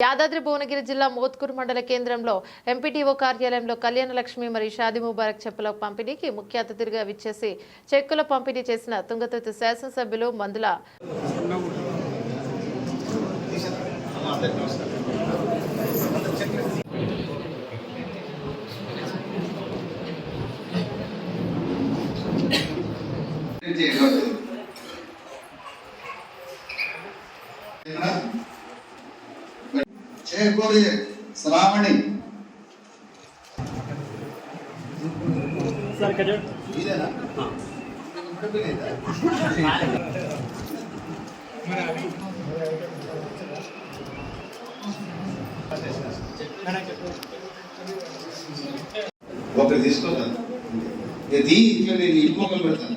యాదాద్రి భువనగిరి జిల్లా మోత్కూరు మండల కేంద్రంలో ఎంపీటీఓ కార్యాలయంలో కళ్యాణ లక్ష్మి మరియు షాది ముబారక్ చెప్పుల పంపిణీకి ముఖ్య అతిథిగా విచ్చేసి చెక్కుల పంపిణీ చేసిన తుంగతుర్తి శాసనసభ్యులు మందుల చేయకూడదు శ్రావణి. ఒకటి తీసుకోవాలి ఇది ఇట్లా నేను ఇంటి మొక్కలు పెడతాను.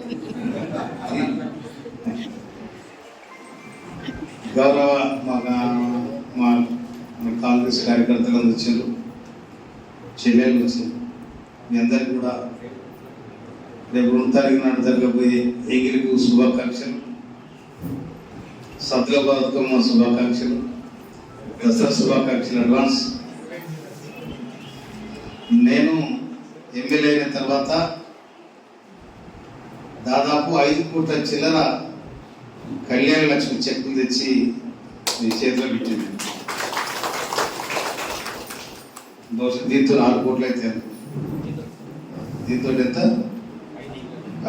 గౌరవ మా మా కాంగ్రెస్ కార్యకర్తలు వచ్చారు. చెల్లెలు వచ్చారు. మీ అందరికి కూడా రేపు రెండు తారీఖు నాడు జరగబోయే ఏగిలికు శుభాకాంక్షలు సద్గ బతుకమ్మ శుభాకాంక్షలు దసరా శుభాకాంక్షలు అడ్వాన్స్. నేను ఎమ్మెల్యే అయిన తర్వాత దాదాపు ఐదు కోట్ల చిల్లర కళ్యాణ లక్ష్మి చెక్కులు తెచ్చి మీ చేతిలో పెట్టింది. దీంతో నాలుగు కోట్లు అయితే దీంతో ఎంత?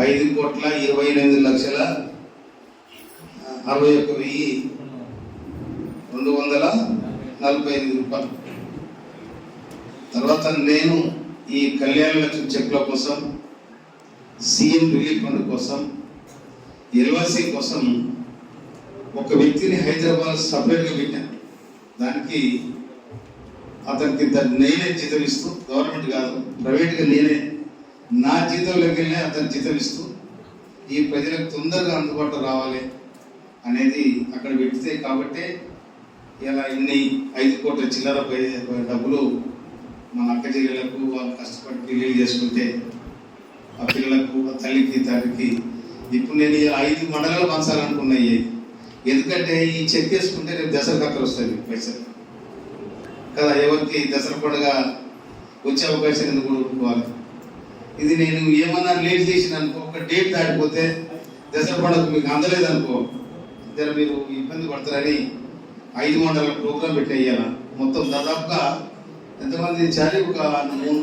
ఐదు కోట్ల ఇరవై ఎనిమిది లక్షల అరవై ఒక్క వెయ్యి రెండు వందల నలభై ఎనిమిది రూపాయలు. తర్వాత నేను ఈ కళ్యాణ లక్ష్మి చెక్ల కోసం సీఎం రిలీఫ్ ఫండ్ కోసం ఎల్వసి కోసం ఒక వ్యక్తిని హైదరాబాద్ సపరేట్గా పెట్టాను. దానికి అతనికి నేనే జీతం ఇస్తూ గవర్నమెంట్ కాదు ప్రైవేట్గా నేనే నా జీతంలోకి వెళ్ళి అతను జీతం ఇస్తూ ఈ ప్రజలకు తొందరగా అందుబాటులో రావాలి అనేది అక్కడ పెడితే కాబట్టి ఇలా ఇన్ని ఐదు కోట్ల చిల్లర డబ్బులు మన అక్క చెల్లెలకు వాళ్ళు కష్టపడి పెళ్ళిళ్ళు చేసుకుంటే ఆ పిల్లలకు ఆ తల్లికి తండ్రికి ఇప్పుడు నేను ఐదు మండలాలు పంచాలనుకున్నాయి ఎందుకంటే ఈ చెక్ వేసుకుంటే రేపు దసరా అక్కడ వస్తుంది పైసలు. కదా ఎవరికి దసరా పండుగ వచ్చే అవకాశం ఎందుకు కొనుక్కోవాలి ఇది నేను ఏమన్నా లేట్ చేసిన అనుకో ఒక డేట్ దాటిపోతే దసరా పండుగ మీకు అందలేదు అనుకో ఇద్దరు మీరు ఇబ్బంది పడతారని ఐదు వందల ప్రోగ్రాం పెట్టేయాల మొత్తం దాదాపుగా ఎంతమంది చాలి? ఒక మూడు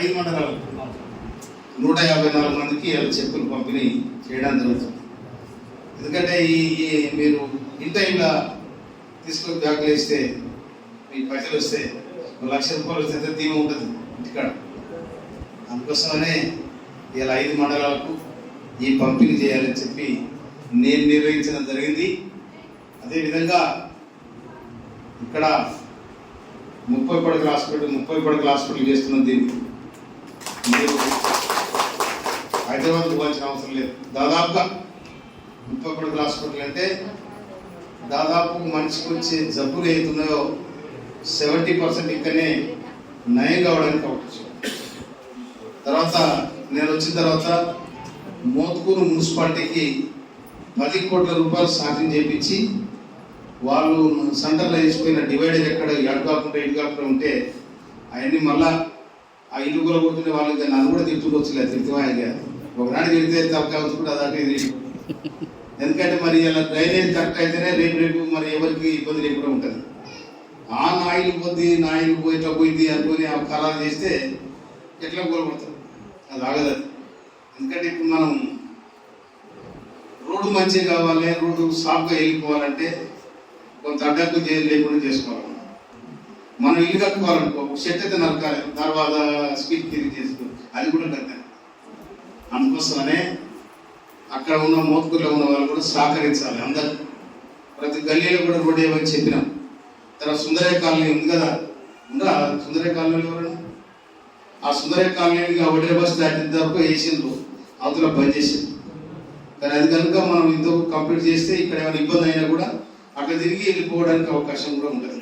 ఐదు మండలాలు. నూట యాభై నాలుగు మందికి చెప్పులు పంపిణీ చేయడం జరుగుతుంది. ఎందుకంటే ఈ ఈ మీరు ఇన్ టైంలో తీసుకొని బ్యాంకులు వేస్తే మీ పైసలు వస్తే ఒక లక్ష రూపాయలు వస్తే ఎంత ధీమా ఉంటుంది ఇంటికాడ. అందుకోసమనే ఇలా ఐదు మండలాలకు ఈ పంపిణీ చేయాలని చెప్పి నేను నిర్వహించడం జరిగింది. అదేవిధంగా ఇక్కడ ముప్పై పడకల హాస్పిటల్ ముప్పై పడకల హాస్పిటల్ చేస్తున్న దీన్ని. మీరు హైదరాబాద్ పోవాల్సిన అవసరం లేదు. దాదాపుగా ముప్పై పడకల హాస్పిటల్ అంటే దాదాపు మనిషికి వచ్చే జబ్బులు ఏతున్నాయో సెవెంటీ పర్సెంట్ ఇక్కడనే నయం కావడానికి అవకాశం తర్వాత నేను వచ్చిన తర్వాత మోత్కూరు మున్సిపాలిటీకి పది కోట్ల రూపాయలు సాధ్యం చేపించి వాళ్ళు సెంటర్లో వేసిపోయిన డివైడర్ ఎక్కడ ఎడు కాకుండా ఇటు కాకుండా ఉంటే అవన్నీ మళ్ళా ఆ ఇల్లు కూడా వాళ్ళు వాళ్ళకి నన్ను కూడా తిట్టుకోవచ్చు తిడుతున్నా ఒకనాడు తిడితే తప్ప కూడా అదే ఇది ఎందుకంటే మరి ఇలా డ్రైనేజ్ కరెక్ట్ అయితేనే రేపు రేపు మరి ఎవరికి ఇబ్బంది లేకుండా ఉంటుంది ఆ నాయిలు పోద్ది నాయిలు పోయిట్లా పోయింది అనుకొని ఆ ఖరారు చేస్తే ఎట్లా కోల్పడతారు అది ఆగదు ఎందుకంటే ఇప్పుడు మనం రోడ్డు మంచిగా కావాలి రోడ్డు సాఫ్గా వెళ్ళిపోవాలంటే కొంత అడ్డంకు లేకుండా చేసుకోవాలి. మనం ఇల్లు కట్టుకోవాలనుకో ఒక చెట్టు అయితే నరకాలి తర్వాత స్పీడ్ తిరిగి చేసుకో అది కూడా కట్టాలి అందుకోసమనే అక్కడ ఉన్న మోత్కూరులో ఉన్న వాళ్ళు కూడా సహకరించాలి. అందరు ప్రతి గల్లీలో కూడా రోడ్ ఏమని చెప్పినాం. తర్వాత సుందరయ్య కాలనీ ఉంది కదా. ఉందా? సుందరయ్య కాలనీలో ఎవరైనా? ఆ సుందరయ్య కాలనీని ఆ ఒడే బస్ దాటిన వరకు వేసిండ్రు. అవతల బంద్ చేసిండ్రు. కానీ అది కనుక మనం ఇంతకు కంప్లీట్ చేస్తే ఇక్కడ ఏమైనా ఇబ్బంది అయినా కూడా అక్కడ తిరిగి వెళ్ళిపోవడానికి అవకాశం కూడా ఉంటుంది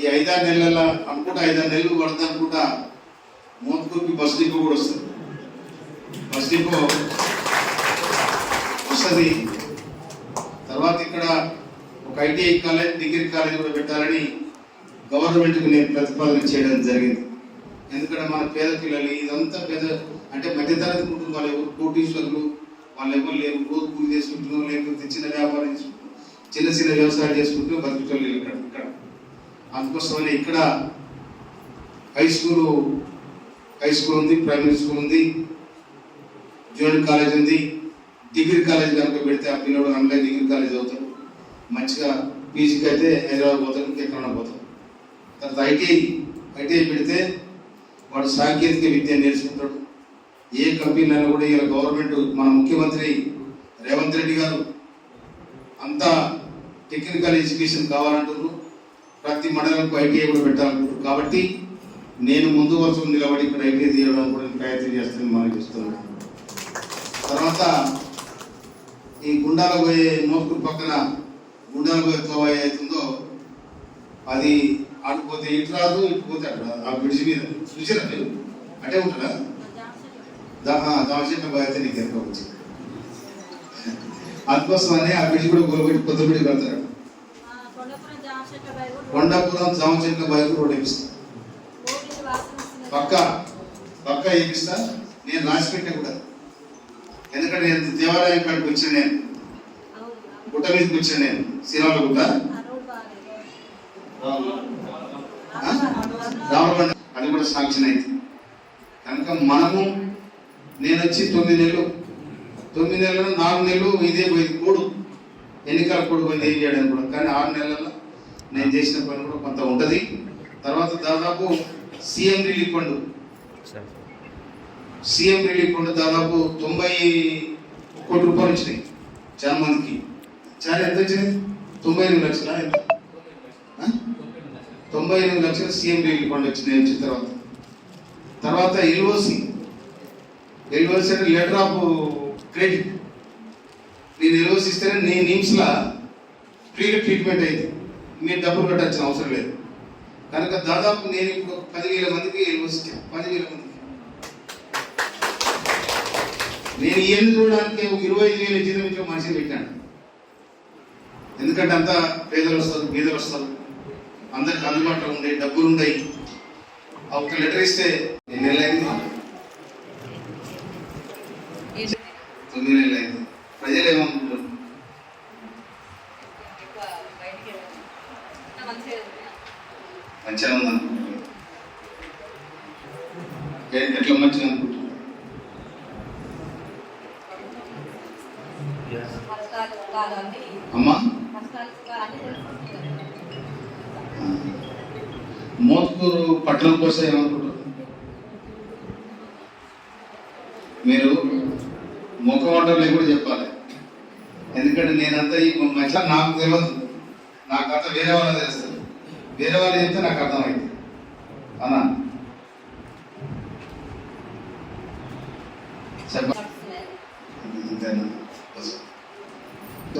ఈ ఐదారు నెలల అనుకుంటా ఐదారు నెలలు పడుతుంది అనుకుంటా మోత్కూరుకి బస్ డిపో కూడా వస్తుంది. ఫస్ట్ డిపో వస్తుంది తర్వాత ఇక్కడ ఒక ఐటీఐ కాలేజ్ డిగ్రీ కాలేజ్ కూడా పెట్టాలని గవర్నమెంట్కి నేను ప్రతిపాదన చేయడం జరిగింది. ఎందుకంటే మన పేద పిల్లలు ఇదంతా పేద అంటే మధ్యతరగతి కుటుంబాలు ఎవరు కోటీశ్వరులు వాళ్ళు ఎవరు లేరు రోజు కూలి చేసుకుంటున్నారు లేకపోతే చిన్న వ్యాపారం చేసుకుంటున్నారు చిన్న చిన్న వ్యవసాయం చేసుకుంటూ బతుకుతారు ఇక్కడ ఇక్కడ. అందుకోసమని ఇక్కడ హై స్కూల్ హై స్కూల్ ఉంది ప్రైమరీ స్కూల్ ఉంది. జూనియర్ కాలేజ్ ఉంది. డిగ్రీ కాలేజ్ కనుక పెడితే ఆ పిల్లడు ఆన్లైన్ డిగ్రీ కాలేజ్ అవుతాడు మంచిగా పీజీకి అయితే హైదరాబాద్ పోతాడు ఇంకెక్కడ పోతాడు తర్వాత ఐటీఐ ఐటీఐ పెడితే వాడు సాంకేతిక విద్య నేర్చుకుంటాడు. ఏ కంపెనీలను కూడా ఇలా గవర్నమెంట్ మన ముఖ్యమంత్రి రేవంత్ రెడ్డి గారు అంతా టెక్నికల్ ఎడ్యుకేషన్ కావాలంటున్నారు. ప్రతి మండలంకు ఐటీఐ కూడా పెట్టాలంటున్నారు కాబట్టి నేను ముందు వరుసలో నిలబడి ఇక్కడ ఐటీఐ తీయడానికి కూడా ప్రయత్నం చేస్తానని మనం ఇస్తున్నాను తర్వాత ఈ గుండాల పోయే మోపుడు పక్కన గుండాల పోయే తోవ అవుతుందో అది ఆడిపోతే ఇటు రాదు ఇటు పోతే అటు రాదు. ఆ బ్రిడ్జ్ మీద. చూసారా మీరు? అటే ఉంటారా దామచెట్ల బాధ్యత నీకు ఎంత వచ్చి అందుకోసమనే ఆ బ్రిడ్జ్ కూడా గొలబెట్టి కొత్త బ్రిడ్జ్ కడతారు. కొండపురం కూడా కొండాపురం జామచెట్ల బైక్ రోడ్ వేపిస్తా పక్క పక్క వేపిస్తా నేను రాసి పెట్టా కూడా. ఎందుకంటే నేను దేవాలయం కాడికి వచ్చాను నేను గుట్ట మీదకి వచ్చాను నేను శ్రీరాముల గుట్ట ఆ అది కూడా సాక్ష్యం అయితే. కనుక మనము నేను వచ్చి తొమ్మిది నెలలు తొమ్మిది నెలలు నాలుగు నెలలు ఇదే పోయింది కోడు. ఎన్నికల కూడు పోయింది ఏం చేయడానికి కూడా. కానీ ఆరు నెలల్లో నేను చేసిన పని కూడా కొంత ఉంటుంది. తర్వాత దాదాపు CM relief fund. CM relief fund దాదాపు తొంభై కోటి రూపాయలు వచ్చినాయి చాలా మందికి చాలా ఎంత వచ్చింది? తొంభై ఎనిమిది లక్షల తొంభై ఎనిమిది లక్షలు సీఎం రిలీఫ్ ఫండ్ వచ్చినాయి వచ్చిన తర్వాత. తర్వాత ఎల్ఓసి ఎల్ఓసి అంటే లెటర్ ఆఫ్ క్రెడిట్. నేను ఎల్ఓసి ఇస్తేనే నీ నిమ్స్లా ఫ్రీగా ట్రీట్మెంట్ అయింది. మీరు డబ్బులు కట్టాల్సిన అవసరం లేదు. కనుక దాదాపు నేను పదివేల మందికి ఎల్ఓసి ఇచ్చాను. పదివేల మందికి. నేను ఏం చూడడానికి ఒక ఇరవై ఐదు వేల జీతం ఇచ్చిన మనిషిని పెట్టాను. ఎందుకంటే అంతా పేదలు వస్తారు బీదలు వస్తారు. అందరికి అందుబాటులో ఉండే డబ్బులు ఉన్నాయి ఆ ఒక్క లెటర్ ఇస్తే ఎన్ని నెలలు అయింది? తొమ్మిది నెలలు అయింది ప్రజలు ఏమనుకుంటారు మంచిగా ఉంది అనుకుంటున్నారు ఏ- ఎట్లా మంచిగా అనుకుంటున్నారు కష్టాలు సుఖాలు అన్నీ అమ్మా. మోత్కూరు పట్టణం కోసం ఏమనుకుంటారు మీరు ముఖమంటలు కూడా చెప్పాలి. ఎందుకంటే నేనంతా ఈ మధ్య నాకు తెలియదు. నాకు అర్థం వేరే వాళ్ళకి తెలుస్తుంది. వేరే వాళ్ళు చెప్తే నాకు అర్థమైంది. అన్నా చెప్ప నడుస్తున్నాయి. అంతేనా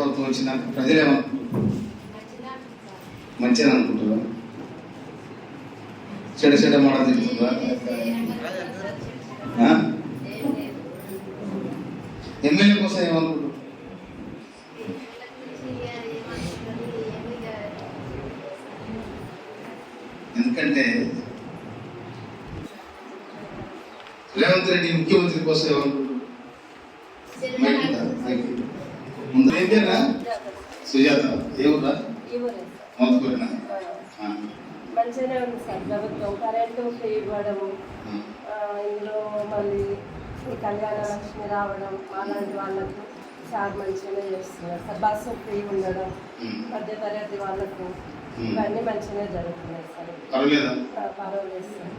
ప్రభుత్వం వచ్చినాక ప్రజలు ఏమనుకుంటున్నారు మంచిగా అనిపిస్తుంది. అనుకుంటారా చెడు చెడ మాట తింటుందా ఎమ్మెల్యే కోసం ఏమనుకుంటారు ఎందుకంటే రేవంత్ రెడ్డి ముఖ్యమంత్రి కోసం ఏమనుకుంటారు మైక్ ఉందా? మైక్. ముందు ఏం సుజాత మంచిగానే ఉంది సార్. ప్రభుత్వం కరెంటు ఫ్రీ ఇవ్వడము ఇందులో మళ్ళీ కళ్యాణ లక్ష్మి రావడం అలాంటి వాళ్ళకు సార్ మంచిగానే చేస్తున్నారు సార్. బస్సు ఫ్రీ ఉండడం మధ్యతరగతి వాళ్ళకు. ఇవన్నీ మంచిగానే జరుగుతున్నాయి సార్. పర్వాలేదా? ఆ, పర్వాలేదు సార్.